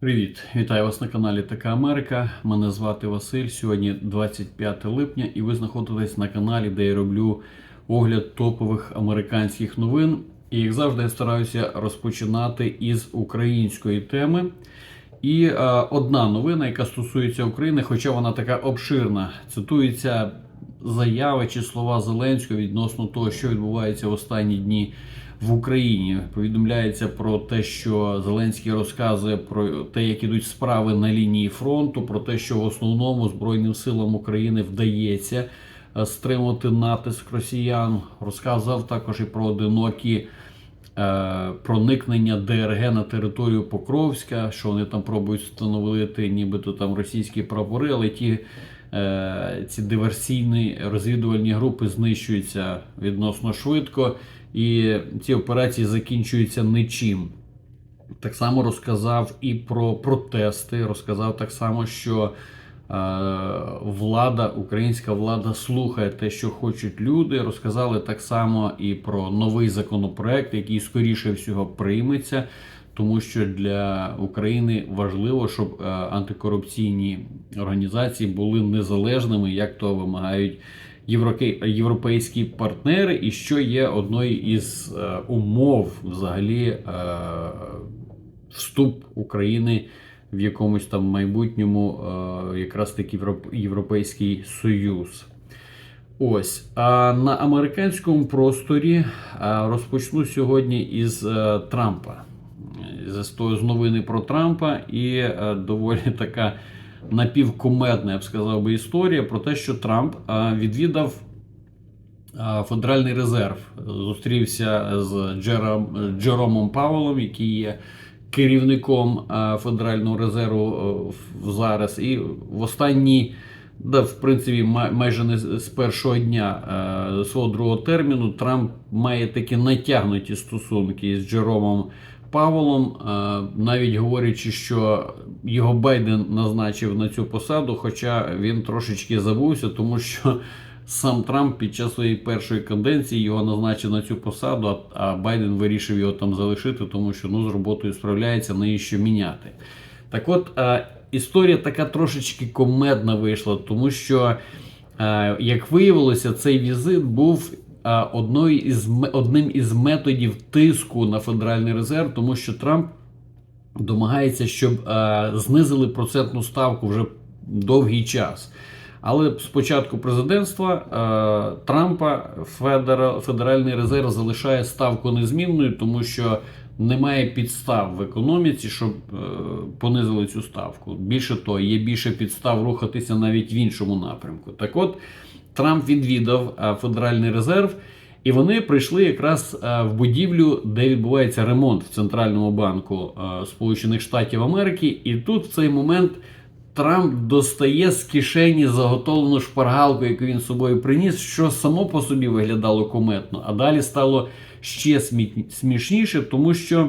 Привіт, вітаю вас на каналі Така Америка. Мене звати Василь. Сьогодні 25 липня, і ви знаходитесь на каналі, де я роблю огляд топових американських новин. І як завжди, я стараюся розпочинати із української теми. І е, одна новина, яка стосується України, хоча вона така обширна, цитується заяви чи слова Зеленського відносно того, що відбувається в останні дні в Україні. Повідомляється про те, що Зеленський розказує про те, як ідуть справи на лінії фронту, про те, що в основному Збройним силам України вдається е, стримувати натиск росіян. Розказав також і про одинокі. е, Проникнення ДРГ на територію Покровська, що вони там пробують встановити, нібито там російські прапори, але ті е, ці диверсійні розвідувальні групи знищуються відносно швидко, і ці операції закінчуються нічим. Так само розказав і про протести. Розказав так само, що е, влада, українська влада слухає те, що хочуть люди. Розказали так само і про новий законопроект, який скоріше всього прийметься. Тому що для України важливо, щоб е, антикорупційні організації були незалежними, як то вимагають європейські партнери, і що є одною із е, умов взагалі е, вступ України в якомусь там майбутньому, е, якраз таки Європейський Союз. Ось а на американському просторі розпочну сьогодні із Трампа. З, новини про Трампа, і доволі така напівкумедна, я б сказав би, історія про те, що Трамп е, відвідав е, Федеральний резерв, зустрівся з Джером, Джеромом Павелом, який є керівником е, Федерального резерву зараз. І в останні, да, в принципі, май- майже не з першого дня свого другого терміну Трамп має такі натягнуті стосунки з Джеромом Павелом, е, навіть говорячи, що його Байден назначив на цю посаду, хоча він трошечки забувся, тому що сам Трамп під час своєї першої каденції його назначив на цю посаду, а- Байден вирішив його там залишити, тому що ну, з роботою справляється, навіщо міняти. Так от, е, історія така трошечки комедна вийшла, тому що, е, як виявилося, цей візит був із, одним із методів тиску на Федеральний резерв, тому що Трамп домагається, щоб знизили процентну ставку вже довгий час. Але з початку президентства Трампа Федера- Федеральний резерв залишає ставку незмінною, тому що немає підстав в економіці, щоб е, понизили цю ставку. Більше того, є більше підстав рухатися навіть в іншому напрямку. Так от Трамп відвідав е, Федеральний резерв. І вони прийшли якраз е, в будівлю, де відбувається ремонт в Центральному банку е, Сполучених Штатів Америки. І тут в цей момент Трамп достає з кишені заготовлену шпаргалку, яку він з собою приніс, що само по собі виглядало кометно. А далі стало ще смішніше, тому що.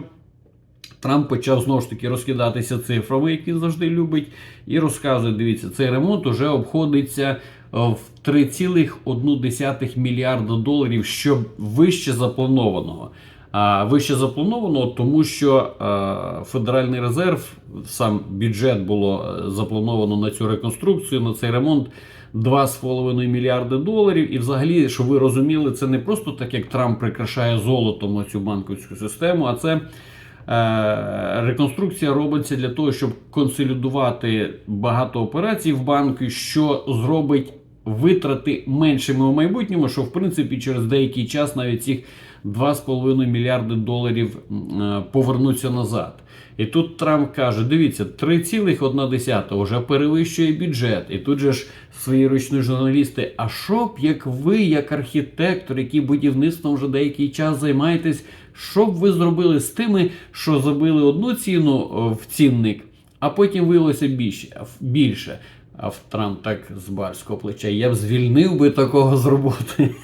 Трамп почав знову ж таки розкидатися цифрами, як він завжди любить, і розказує: дивіться, цей ремонт уже обходиться в 3,1 мільярда доларів, що вище запланованого. А вище запланованого, тому що е, Федеральний резерв, сам бюджет було е, заплановано на цю реконструкцію, на цей ремонт 2,5 мільярди доларів. І взагалі, щоб ви розуміли, це не просто так, як Трамп прикрашає золотом цю банківську систему, а це. Е, Реконструкція робиться для того, щоб консолідувати багато операцій в банку, що зробить витрати меншими у майбутньому, що в принципі через деякий час навіть цих 2,5 мільярди доларів е, повернуться назад. І тут Трамп каже: дивіться, 3,1 вже перевищує бюджет. І тут же ж свої ручні журналісти. А що б як ви, як архітектор, який будівництвом вже деякий час займаєтесь, що б ви зробили з тими, що забили одну ціну в цінник, а потім виявилося більше. більше. А Трамп так з барського плеча. Я б звільнив би такого з роботи.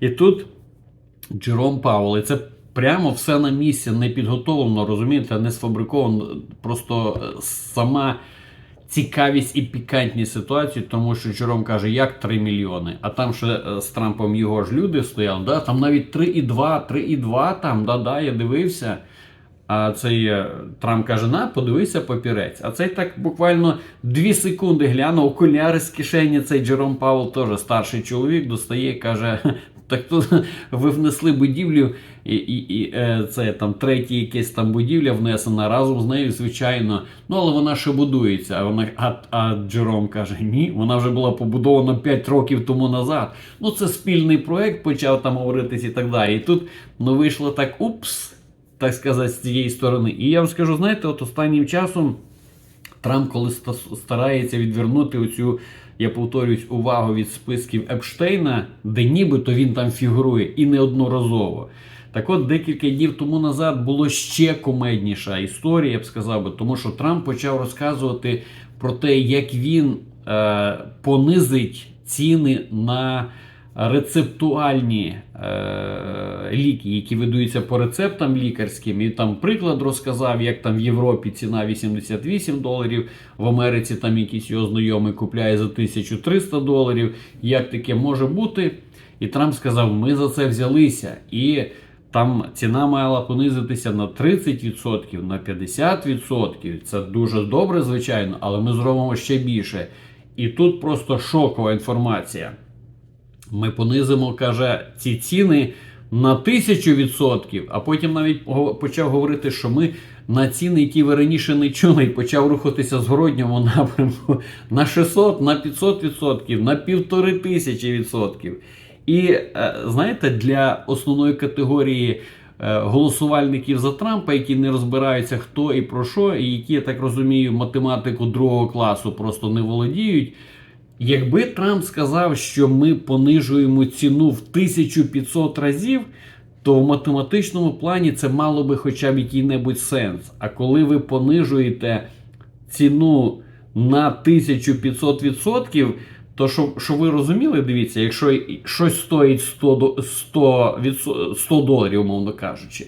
І тут Джером Пауел, і це прямо все на місці, не підготовлено, розумієте, не сфабриковано. Просто е, сама цікавість і пікантність ситуації, тому що Джером каже, як 3 мільйони. А там ще е, з Трампом його ж люди стояли, да? там навіть 3,2, 3,2 там, да-да, я дивився. А цей Трамп каже: на, подивися папірець. А цей так буквально дві секунди глянув окуляри з кишені. Цей Джером Павел теж старший чоловік, достає, і каже. Так тут ви внесли будівлю, і і, і е, це там третя якась там будівля внесена разом з нею, звичайно. Ну але вона ще будується. А вона а, а Джером каже: ні, вона вже була побудована 5 років тому назад. Ну це спільний проект, почав там говоритись і так далі. І тут ну вийшло так упс, так сказати, з цієї сторони. І я вам скажу, знаєте, от останнім часом. Трамп, коли старається відвернути оцю, я повторюсь, увагу від списків Епштейна, де нібито він там фігурує, і неодноразово. Так от декілька днів тому назад було ще комедніша історія, я б сказав би, тому що Трамп почав розказувати про те, як він е, понизить ціни на рецептуальні е, ліки, які видаються по рецептам лікарським. І там приклад розказав, як там в Європі ціна 88 доларів, в Америці там якийсь його знайомий купляє за 1300 доларів. Як таке може бути? І Трамп сказав: ми за це взялися. І там ціна мала понизитися на 30%, на 50%. Це дуже добре, звичайно, але ми зробимо ще більше. І тут просто шокова інформація. Ми понизимо, каже, ці ціни на тисячу відсотків, а потім навіть почав говорити, що ми на ціни, які ви раніше не чули, почав рухатися з городнього напрямку на 600, на 500 відсотків, на півтори тисячі відсотків. І е, знаєте, для основної категорії е, голосувальників за Трампа, які не розбираються хто і про що, і які, я так розумію, математику другого класу просто не володіють. Якби Трамп сказав, що ми понижуємо ціну в 1500 разів, то в математичному плані це мало би хоча б який-небудь сенс. А коли ви понижуєте ціну на 1500%, то що, що ви розуміли, дивіться, якщо щось стоїть 100, до- 100, 100 доларів, умовно кажучи,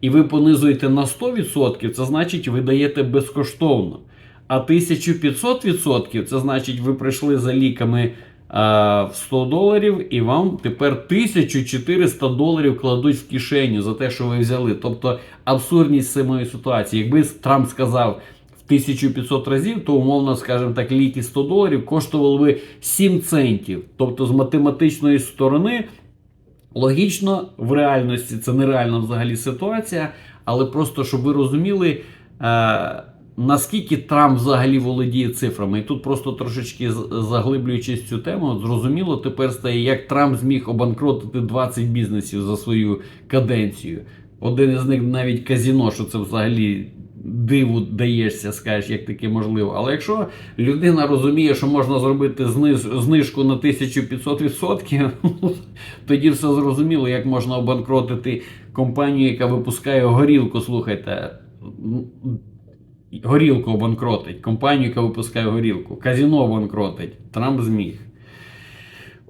і ви понизуєте на 100%, це значить, ви даєте безкоштовно. А 1500% це значить, ви прийшли за ліками а, в 100 доларів, і вам тепер 1400 доларів кладуть в кишеню за те, що ви взяли. Тобто абсурдність самої ситуації. Якби Трамп сказав в 1500 разів, то умовно, скажімо так, ліки 100 доларів коштували би 7 центів. Тобто, з математичної сторони. Логічно, в реальності це нереальна взагалі ситуація, але просто щоб ви розуміли, е, наскільки Трамп взагалі володіє цифрами. І тут просто трошечки заглиблюючись цю тему, зрозуміло тепер стає, як Трамп зміг обанкротити 20 бізнесів за свою каденцію. Один із них навіть казіно, що це взагалі диву даєшся, скажеш, як таке можливо. Але якщо людина розуміє, що можна зробити знижку на 1500%, тоді все зрозуміло, як можна обанкротити компанію, яка випускає горілку. Слухайте, горілку обанкротить, компанію, яка випускає горілку, казіно обанкротить. Трамп зміг.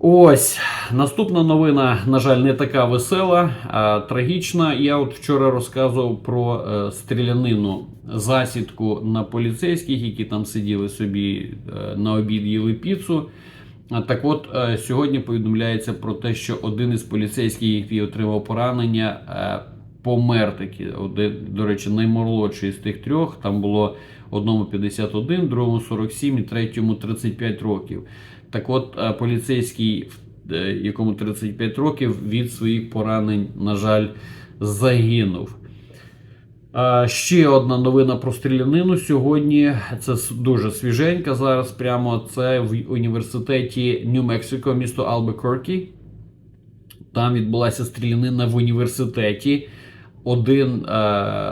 Ось наступна новина, на жаль, не така весела, а трагічна. Я от вчора розказував про е, стрілянину засідку на поліцейських, які там сиділи собі е, на обід їли піцу. Так от е, сьогодні повідомляється про те, що один із поліцейських, який отримав поранення, е, помер таки. До речі, наймолодший з тих трьох. Там було одному 51, другому 47 і третьому 35 років. Так от, е, поліцейський, е, якому 35 років, від своїх поранень, на жаль, загинув. Ще одна новина про стрілянину сьогодні. Це дуже свіженька зараз. Прямо це в університеті Нью-Мексико, місто Албекоркі. Там відбулася стрілянина в університеті. Один, е,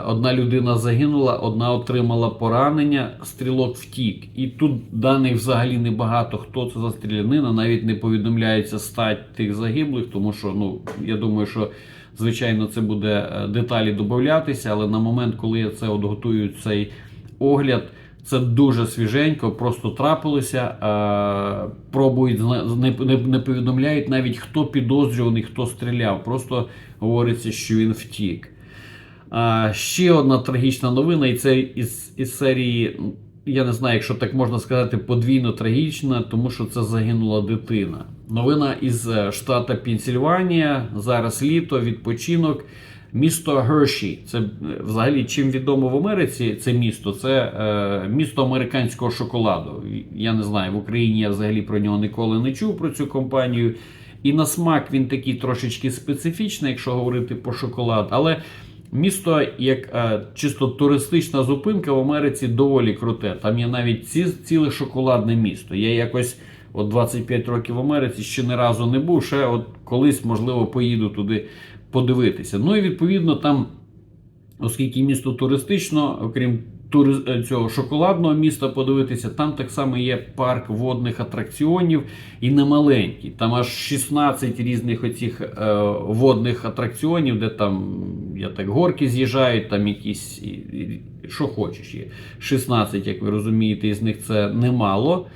одна людина загинула, одна отримала поранення, стрілок втік. І тут даних взагалі небагато. Хто це за стрілянина, навіть не повідомляється стать тих загиблих, тому що ну я думаю, що звичайно це буде е, деталі додатися, але на момент, коли я це от готую цей огляд. Це дуже свіженько, просто трапилося. Е, пробують не, не, не повідомляють навіть хто підозрюваний, хто стріляв. Просто говориться, що він втік. Ще одна трагічна новина, і це із, із серії, я не знаю, якщо так можна сказати, подвійно трагічна, тому що це загинула дитина. Новина із е, штата Пенсільванія. Зараз літо, відпочинок. Місто Герші. Це е, взагалі чим відомо в Америці це місто. Це е, місто американського шоколаду. Я не знаю, в Україні я взагалі про нього ніколи не чув про цю компанію. І на смак він такий трошечки специфічний, якщо говорити про шоколад. Але місто, як е, чисто туристична зупинка в Америці, доволі круте. Там є навіть ці, ціле шоколадне місто. Я якось от 25 років в Америці ще не разу не був. Ще от колись, можливо, поїду туди подивитися. Ну і відповідно там, оскільки місто туристично, окрім тури... е, цього шоколадного міста подивитися, там так само є парк водних атракціонів і не маленький. Там аж 16 різних оцих е, водних атракціонів, де там я так горки з'їжджають, там якісь що хочеш є. 16, як ви розумієте, із них це немало.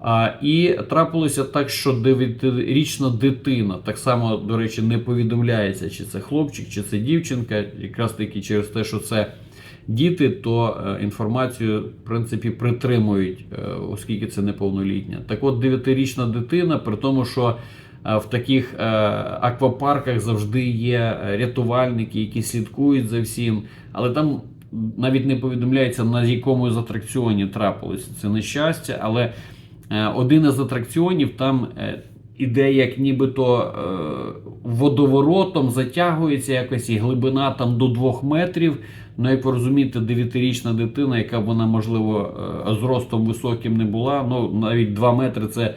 А, і трапилося так, що 9-річна дитина так само, до речі, не повідомляється, чи це хлопчик, чи це дівчинка. Якраз таки через те, що це діти, то е, інформацію в принципі притримують, е, оскільки це неповнолітня. Так от 9-річна дитина, при тому, що е, в таких аквапарках завжди є рятувальники, які слідкують за всім, але там навіть не повідомляється, на якому з атракціонів трапилося це нещастя. Але один із атракціонів там іде як нібито е, водоворотом, затягується якось і глибина там до 2 метрів. Ну, як ви розумієте, 9-річна дитина, яка б вона, можливо, е, зростом високим не була, ну навіть 2 метри це е,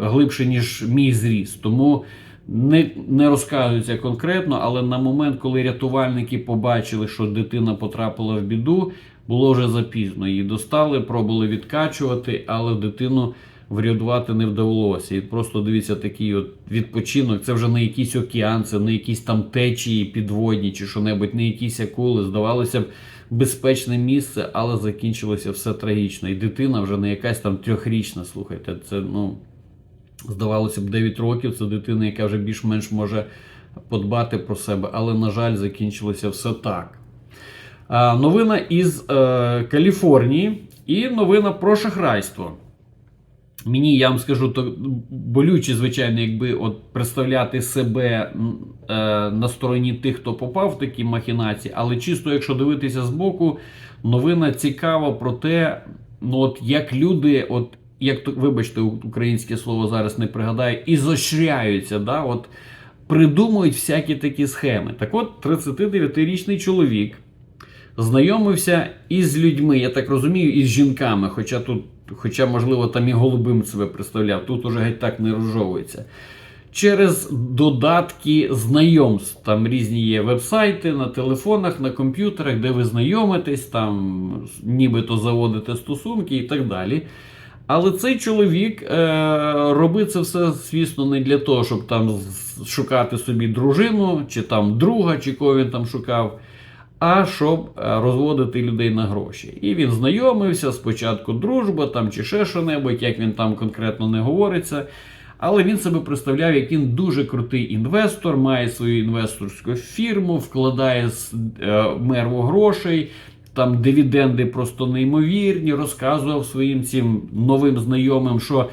глибше, ніж мій зріст. Тому не, не розказується конкретно, але на момент, коли рятувальники побачили, що дитина потрапила в біду, було вже запізно. Її достали, пробували відкачувати, але дитину врятувати не вдалося. І просто дивіться, такий от відпочинок. Це вже не якийсь океан, це не якісь там течії підводні чи що-небудь, не якісь акули. Здавалося б, безпечне місце, але закінчилося все трагічно. І дитина вже не якась там трьохрічна. Слухайте, це ну. Здавалося б, 9 років це дитина, яка вже більш-менш може подбати про себе, але, на жаль, закінчилося все так. Новина із е, Каліфорнії і новина про шахрайство. Мені, я вам скажу, то болюче, звичайно, якби от представляти себе е, на стороні тих, хто попав в такі махінації, але чисто, якщо дивитися збоку, новина цікава про те, ну от як люди, от як то, вибачте, українське слово зараз не пригадаю, ізощряються, да, от придумують всякі такі схеми. Так от, 39-річний чоловік знайомився із людьми, я так розумію, із жінками, хоча тут, хоча, можливо, там і голубим себе представляв, тут уже геть так не розжовується. Через додатки знайомств. Там різні є вебсайти на телефонах, на комп'ютерах, де ви знайомитесь, там нібито заводите стосунки і так далі. Але цей чоловік е, робив це все, звісно, не для того, щоб там шукати собі дружину, чи там друга, чи кого він там шукав, а щоб е, розводити людей на гроші. І він знайомився, спочатку дружба там, чи ще що-небудь, як він там конкретно не говориться. Але він себе представляв, як він дуже крутий інвестор, має свою інвесторську фірму, вкладає з- е, мерву грошей, там дивіденди просто неймовірні, розказував своїм цим новим знайомим, що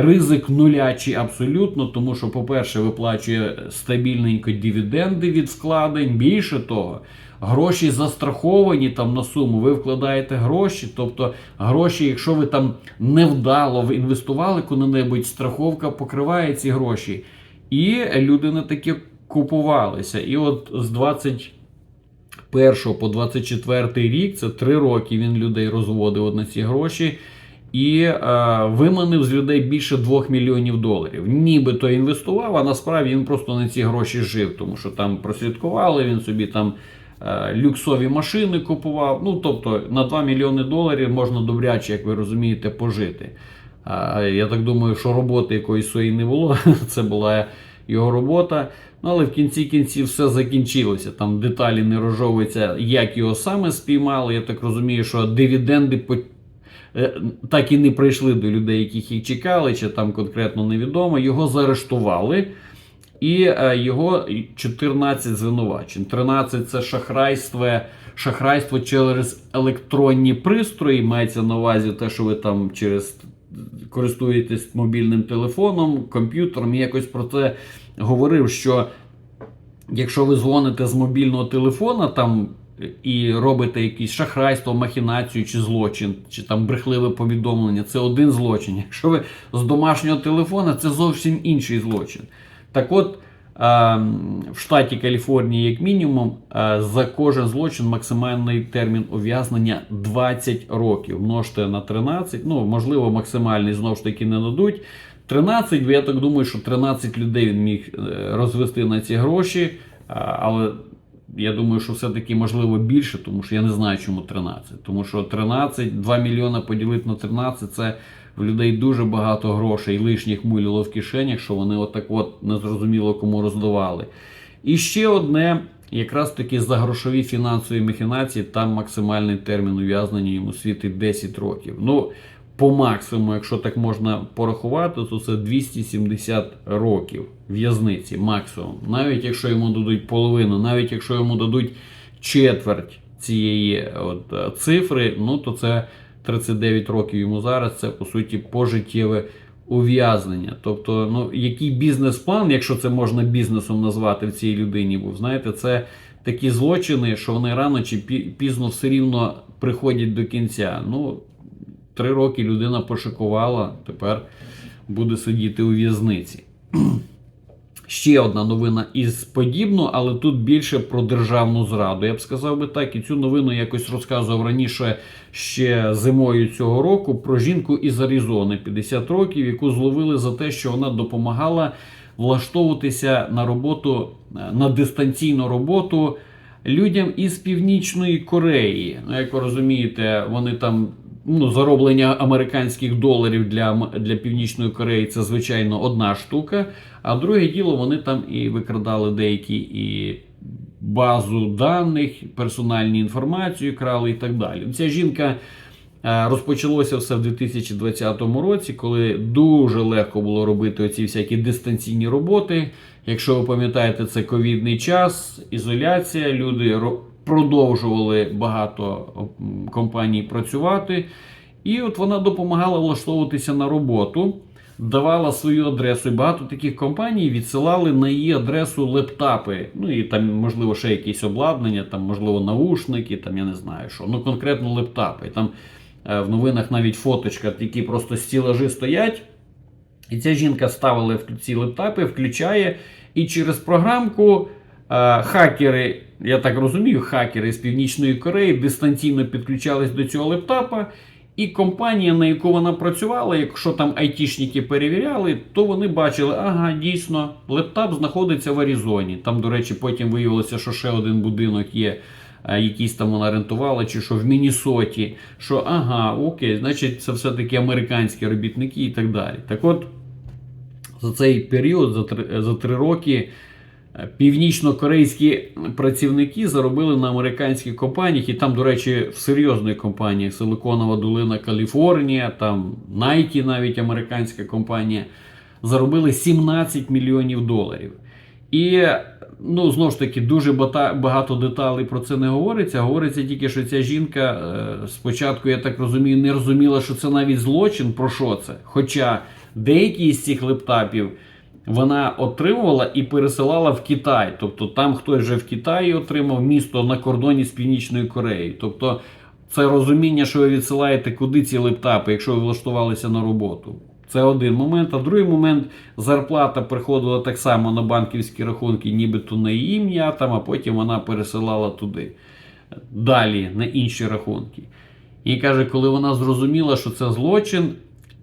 ризик нулячий абсолютно, тому що, по-перше, виплачує стабільненько дивіденди від вкладень. Більше того, гроші застраховані там на суму. Ви вкладаєте гроші, тобто гроші, якщо ви там невдало інвестували куди-небудь, страховка покриває ці гроші. І люди на таке купувалися. І от з 20 1 по 24 рік, це 3 роки він людей розводив на ці гроші і е, виманив з людей більше 2 мільйонів доларів. Нібито інвестував, а насправді він просто на ці гроші жив, тому що там прослідкували, він собі там е, люксові машини купував. Ну, тобто на 2 мільйони доларів можна добряче, як ви розумієте, пожити. А, я так думаю, що роботи якоїсь своєї не було. Це була його робота. Ну, але в кінці кінців все закінчилося. Там деталі не розжовуються, як його саме спіймали. Я так розумію, що дивіденди по... е, так і не прийшли до людей, яких їх чекали, чи там конкретно невідомо. Його заарештували. І е, його 14 звинувачень. 13 це шахрайство, шахрайство через електронні пристрої. Мається на увазі те, що ви там через користуєтесь мобільним телефоном, комп'ютером. Я якось про це говорив, що якщо ви дзвоните з мобільного телефона там і робите якесь шахрайство, махінацію чи злочин, чи там брехливе повідомлення, це один злочин. Якщо ви з домашнього телефона, це зовсім інший злочин. Так от. В штаті Каліфорнії, як мінімум, за кожен злочин максимальний термін ув'язнення 20 років. Множте на 13, ну можливо, максимальний знову ж таки не дадуть. 13, бо я так думаю, що 13 людей він міг е, розвести на ці гроші, але я думаю, що все-таки можливо більше, тому що я не знаю, чому 13. Тому що 13, 2 мільйони поділити на 13 це в людей дуже багато грошей, лишніх муліло в кишенях, що вони отак от незрозуміло кому роздавали. І ще одне, якраз таки за грошові фінансові махінації, там максимальний термін ув'язнення йому світить 10 років. Ну, по максимуму, якщо так можна порахувати, то це 270 років в'язниці максимум. Навіть якщо йому дадуть половину, навіть якщо йому дадуть четверть цієї от, е, цифри, ну то це 39 років йому зараз. Це по суті пожиттєве ув'язнення. Тобто, ну який бізнес-план, якщо це можна бізнесом назвати в цій людині, був знаєте, це такі злочини, що вони рано чи пізно все рівно приходять до кінця. Ну, три роки людина пошикувала, тепер буде сидіти у в'язниці. Ще одна новина із подібного, але тут більше про державну зраду. Я б сказав би так, і цю новину якось розказував раніше ще зимою цього року про жінку із Аризони 50 років, яку зловили за те, що вона допомагала влаштовуватися на роботу на дистанційну роботу людям із Північної Кореї. Ну, як ви розумієте, вони там. Ну, зароблення американських доларів для, для Північної Кореї це звичайно одна штука. А друге діло, вони там і викрадали деякі і базу даних, персональні інформацію крали і так далі. Ця жінка е, розпочалося все в 2020 році, коли дуже легко було робити оці всякі дистанційні роботи. Якщо ви пам'ятаєте, це ковідний час, ізоляція, люди продовжували багато компаній працювати. І от вона допомагала влаштовуватися на роботу, давала свою адресу. І багато таких компаній відсилали на її адресу лептапи. Ну і там, можливо, ще якісь обладнання, там, можливо, наушники, там я не знаю що. Ну, конкретно лептапи. Там е, в новинах навіть фоточка, які просто стілажі стоять. І ця жінка ставила ці лептапи, включає, і через програмку хакери, я так розумію, хакери з Північної Кореї дистанційно підключались до цього лептапа. І компанія, на яку вона працювала, якщо там айтішники перевіряли, то вони бачили, ага, дійсно, лептап знаходиться в Аризоні. Там, до речі, потім виявилося, що ще один будинок є, е, якийсь там вона рентувала, чи що в Міннесоті, що ага, окей, значить, це все-таки американські робітники і так далі. Так от, за цей період, за три, за три роки, е, північно-корейські працівники заробили на американських компаніях, і там, до речі, в серйозних компаніях Силиконова долина Каліфорнія, там Nike, навіть американська компанія, заробили 17 мільйонів доларів. І ну, знову ж таки, дуже багато деталей про це не говориться. Говориться тільки, що ця жінка е, спочатку, я так розумію, не розуміла, що це навіть злочин, про що це. Хоча деякі з цих лептапів вона отримувала і пересилала в Китай. Тобто там хтось вже в Китаї отримав місто на кордоні з Північною Кореєю. Тобто це розуміння, що ви відсилаєте куди ці лептапи, якщо ви влаштувалися на роботу. Це один момент. А другий момент зарплата приходила так само на банківські рахунки, нібито на її ім'я, там, а потім вона пересилала туди. Далі на інші рахунки. І каже, коли вона зрозуміла, що це злочин,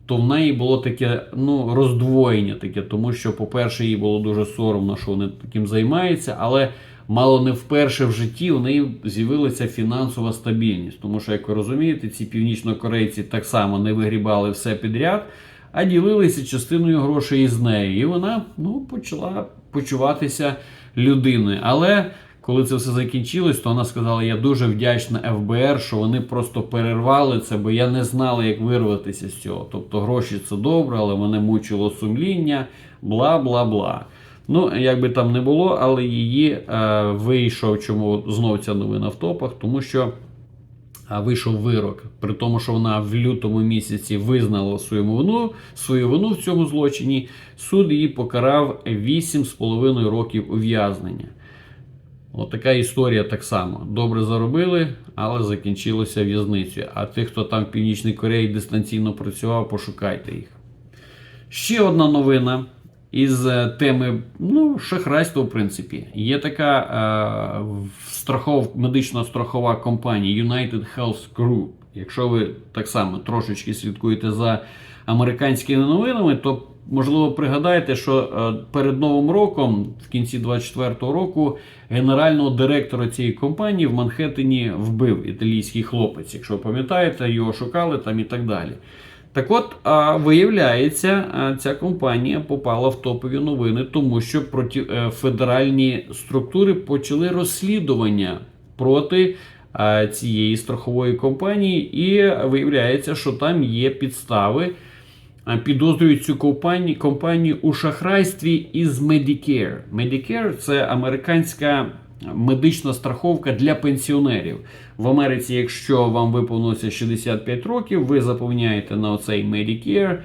то в неї було таке ну, роздвоєння, таке, тому що, по-перше, їй було дуже соромно, що вони таким займаються, але мало не вперше в житті у неї з'явилася фінансова стабільність. Тому що, як ви розумієте, ці північнокорейці так само не вигрібали все підряд, а ділилися частиною грошей із нею. І вона ну, почала почуватися людиною. Але коли це все закінчилось, то вона сказала: я дуже вдячна ФБР, що вони просто перервали це, бо я не знала, як вирватися з цього. Тобто гроші це добре, але мене мучило сумління, бла бла бла. Ну, як би там не було, але її е, вийшов, чому знов ця новина в топах, тому що а, вийшов вирок, при тому, що вона в лютому місяці визнала свою вину, свою вину в цьому злочині. Суд її покарав 8,5 років ув'язнення. От історія так само. Добре заробили, але закінчилося в'язницею. А тих, хто там в Північній Кореї дистанційно працював, пошукайте їх. Ще одна новина із е, теми ну, шахрайства, в принципі. Є така е, страхов, медична страхова компанія United Health Group. Якщо ви так само трошечки слідкуєте за американськими новинами, то можливо пригадаєте, що е, перед Новим роком, в кінці 24-го року, генерального директора цієї компанії в Манхеттені вбив італійський хлопець. Якщо пам'ятаєте, його шукали там і так далі. Так от, виявляється, ця компанія попала в топові новини, тому що проти е, федеральні структури почали розслідування проти цієї страхової компанії, і виявляється, що там є підстави. Підозрюють цю компанію, компанію у шахрайстві із Medicare. Medicare – це американська медична страховка для пенсіонерів. В Америці, якщо вам виповнилося 65 років, ви заповняєте на оцей Medicare.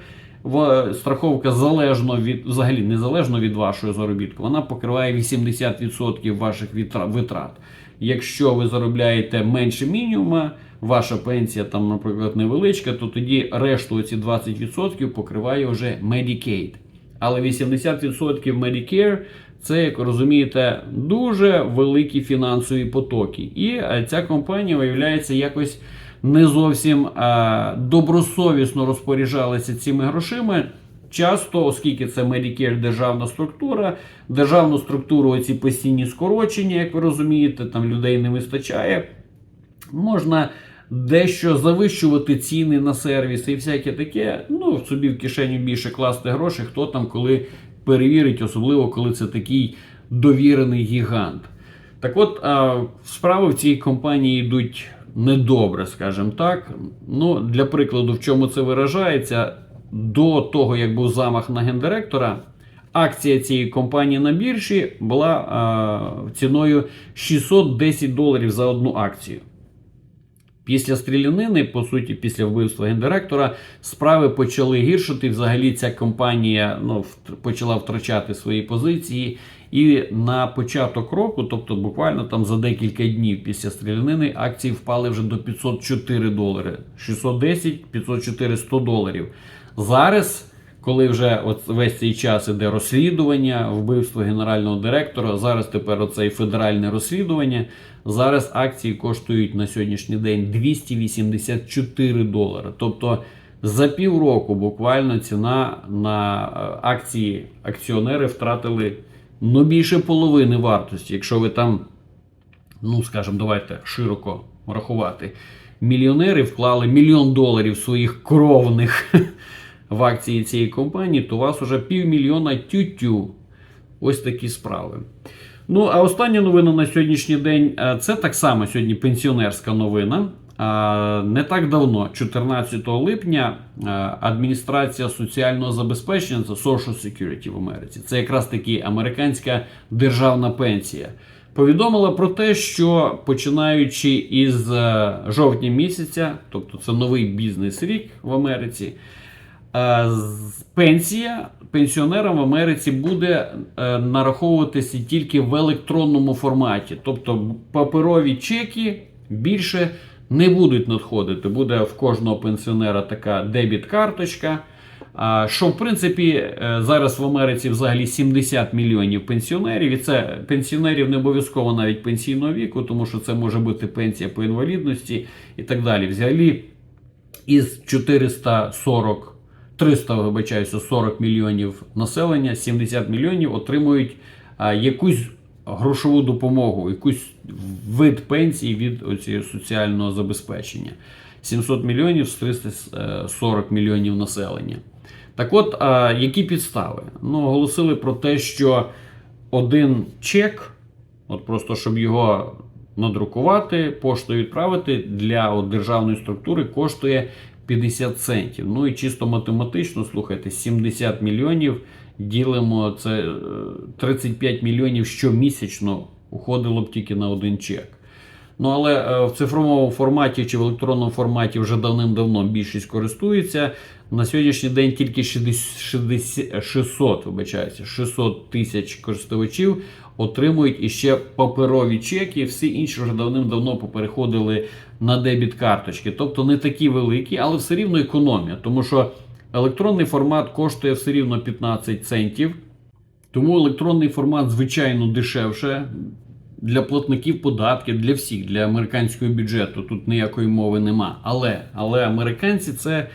Страховка залежно від взагалі незалежно від вашої заробітку, вона покриває 80% ваших витрат. Якщо ви заробляєте менше мінімума, ваша пенсія там, наприклад, невеличка, то тоді решту ці 20% покриває вже Medicaid. Але 80% Medicare це, як розумієте, дуже великі фінансові потоки. І е, ця компанія, виявляється, якось не зовсім е, добросовісно розпоряджалася цими грошима. Часто, оскільки це Medicare державна структура, державну структуру оці постійні скорочення, як ви розумієте, там людей не вистачає. Можна дещо завищувати ціни на сервіси і всяке таке. Ну, собі в кишеню більше класти гроші, хто там коли перевірить, особливо коли це такий довірений гігант. Так от, а, справи в цій компанії йдуть недобре, скажімо так. Ну, для прикладу, в чому це виражається, до того, як був замах на гендиректора, акція цієї компанії на біржі була а, ціною 610 доларів за одну акцію. Після стрілянини, по суті, після вбивства гендиректора, справи почали гіршити. Взагалі, ця компанія ну, почала втрачати свої позиції. І на початок року, тобто буквально там за декілька днів після стрілянини, акції впали вже до 504 долари. 610, 504, 100 доларів. Зараз, коли вже от весь цей час іде розслідування, вбивство генерального директора, зараз тепер оце федеральне розслідування. Зараз акції коштують на сьогоднішній день 284 долари. Тобто за півроку буквально ціна на е, акції акціонери втратили ну, більше половини вартості. Якщо ви там, ну скажімо, давайте широко рахувати, мільйонери вклали мільйон доларів своїх кровних в акції цієї компанії, то у вас уже півмільйона тютю. Ось такі справи. Ну, а остання новина на сьогоднішній день е, це так само сьогодні пенсіонерська новина. Не так давно, 14 липня, е, адміністрація соціального забезпечення, це Social Security в Америці, це якраз таки американська державна пенсія. Повідомила про те, що починаючи із е, жовтня місяця, тобто це новий бізнес-рік в Америці, Е, Пенсія пенсіонерам в Америці буде е, нараховуватися тільки в електронному форматі. Тобто паперові чеки більше не будуть надходити. Буде в кожного пенсіонера така дебіт-карточка. Що в принципі е, зараз в Америці взагалі 70 мільйонів пенсіонерів, і це пенсіонерів не обов'язково навіть пенсійного віку, тому що це може бути пенсія по інвалідності і так далі. Взагалі із 440 300, вибачаюся, 40 мільйонів населення, 70 мільйонів отримують якусь грошову допомогу, якусь вид пенсії від соціального забезпечення. 700 мільйонів з 340 мільйонів населення. Так от, які підстави? Ну, оголосили про те, що один чек, от просто щоб його надрукувати, поштою відправити для державної структури коштує 50 центів. Ну і чисто математично, слухайте, 70 мільйонів ділимо це е, 35 мільйонів щомісячно уходило б тільки на один чек. Ну але е, в цифровому форматі чи в електронному форматі вже давним-давно більшість користується. На сьогоднішній день тільки 60, 60, 600, вибачаюся, 600 тисяч користувачів отримують іще паперові чеки. Всі інші вже давним-давно попереходили на дебіт карточки. Тобто не такі великі, але все рівно економія. Тому що електронний формат коштує все рівно 15 центів. Тому електронний формат, звичайно, дешевше для платників податків, для всіх, для американського бюджету. Тут ніякої мови нема. Але, але американці це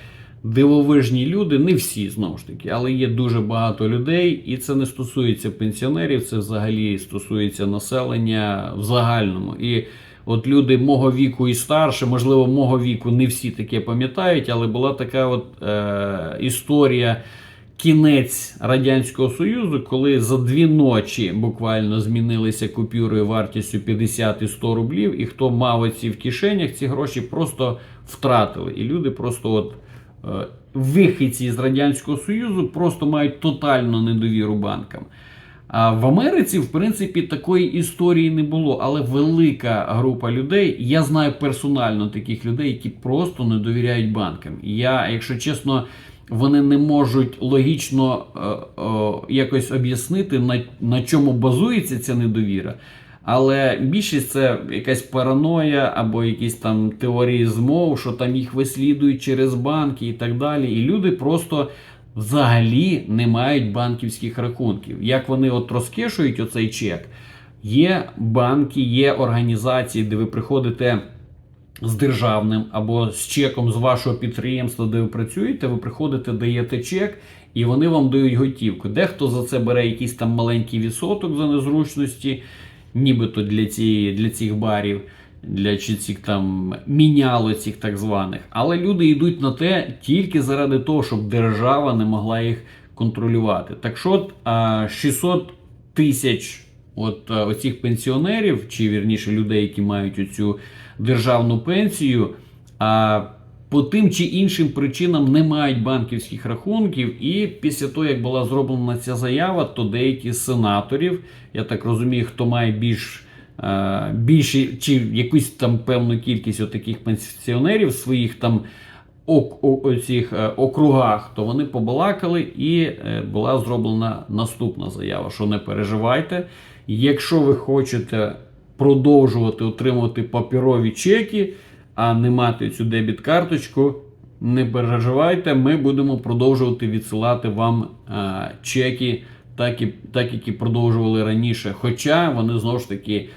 дивовижні люди, не всі знову ж таки, але є дуже багато людей, і це не стосується пенсіонерів, це взагалі стосується населення в загальному. І от люди мого віку і старше, можливо, мого віку не всі таке пам'ятають, але була така от е, історія. Кінець Радянського Союзу, коли за дві ночі буквально змінилися купюри вартістю 50 і 100 рублів, і хто мав оці в кишенях, ці гроші просто втратили. І люди просто от е, вихідці з Радянського Союзу просто мають тотальну недовіру банкам. А в Америці, в принципі, такої історії не було, але велика група людей. Я знаю персонально таких людей, які просто не довіряють банкам. І Я, якщо чесно, вони не можуть логічно е, е, якось об'яснити, на, на чому базується ця недовіра. Але більшість це якась параноя або якісь там теорії змов, що там їх вислідують через банки і так далі. І люди просто взагалі не мають банківських рахунків. Як вони от розкешують оцей чек? Є банки, є організації, де ви приходите з державним або з чеком з вашого підприємства, де ви працюєте, ви приходите, даєте чек, і вони вам дають готівку. Дехто за це бере якийсь там маленький відсоток за незручності, нібито для цієї, для цих барів. Для цих там міняло цих так званих, але люди йдуть на те тільки заради того, щоб держава не могла їх контролювати. Так що от, 600 тисяч от оцих пенсіонерів, чи вірніше людей, які мають оцю державну пенсію, а по тим чи іншим причинам не мають банківських рахунків. І після того, як була зроблена ця заява, то деякі сенаторів, я так розумію, хто має більш е, більше чи якусь там певну кількість отаких пенсіонерів в своїх там ок, оцих, е, округах, то вони побалакали, і е, була зроблена наступна заява: що не переживайте, якщо ви хочете продовжувати отримувати паперові чеки, а не мати цю дебіт-карточку, не переживайте, ми будемо продовжувати відсилати вам е, чеки, так, і, так які продовжували раніше. Хоча вони знову ж таки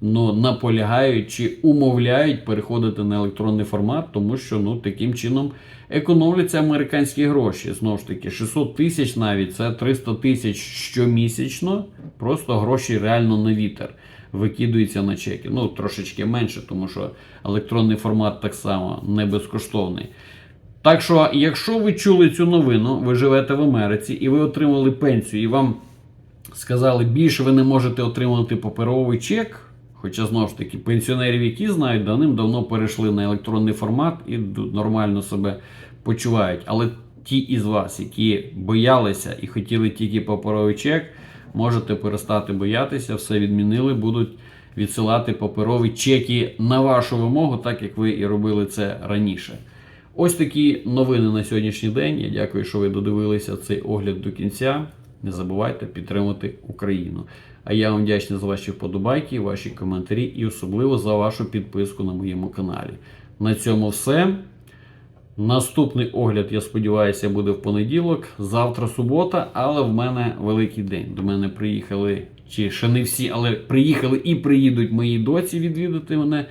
ну, наполягають чи умовляють переходити на електронний формат, тому що ну, таким чином економляться американські гроші. Знову ж таки, 600 тисяч навіть це 300 тисяч щомісячно, просто гроші реально на вітер. Викидуються на чеки. Ну, трошечки менше, тому що електронний формат так само не безкоштовний. Так що, якщо ви чули цю новину, ви живете в Америці і ви отримали пенсію, і вам сказали, більше ви не можете отримати паперовий чек. Хоча знову ж таки пенсіонерів, які знають, давним-давно перейшли на електронний формат і нормально себе почувають. Але ті із вас, які боялися і хотіли тільки паперовий чек, можете перестати боятися, все відмінили, будуть відсилати паперові чеки на вашу вимогу, так як ви і робили це раніше. Ось такі новини на сьогоднішній день. Я дякую, що ви додивилися цей огляд до кінця. Не забувайте підтримати Україну. А я вам вдячний за ваші вподобайки, ваші коментарі і особливо за вашу підписку на моєму каналі. На цьому все. Наступний огляд, я сподіваюся, буде в понеділок. Завтра субота, але в мене великий день. До мене приїхали, чи ще не всі, але приїхали і приїдуть мої доці відвідати мене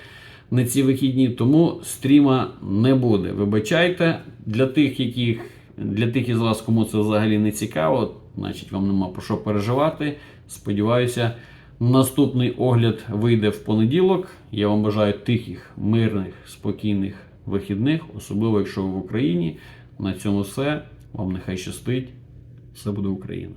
на ці вихідні. Тому стріма не буде. Вибачайте, для тих, яких, для тих із вас, кому це взагалі не цікаво, значить вам нема про що переживати. Сподіваюся, наступний огляд вийде в понеділок. Я вам бажаю тихих, мирних, спокійних вихідних, особливо якщо ви в Україні. На цьому все. Вам нехай щастить. Все буде Україна.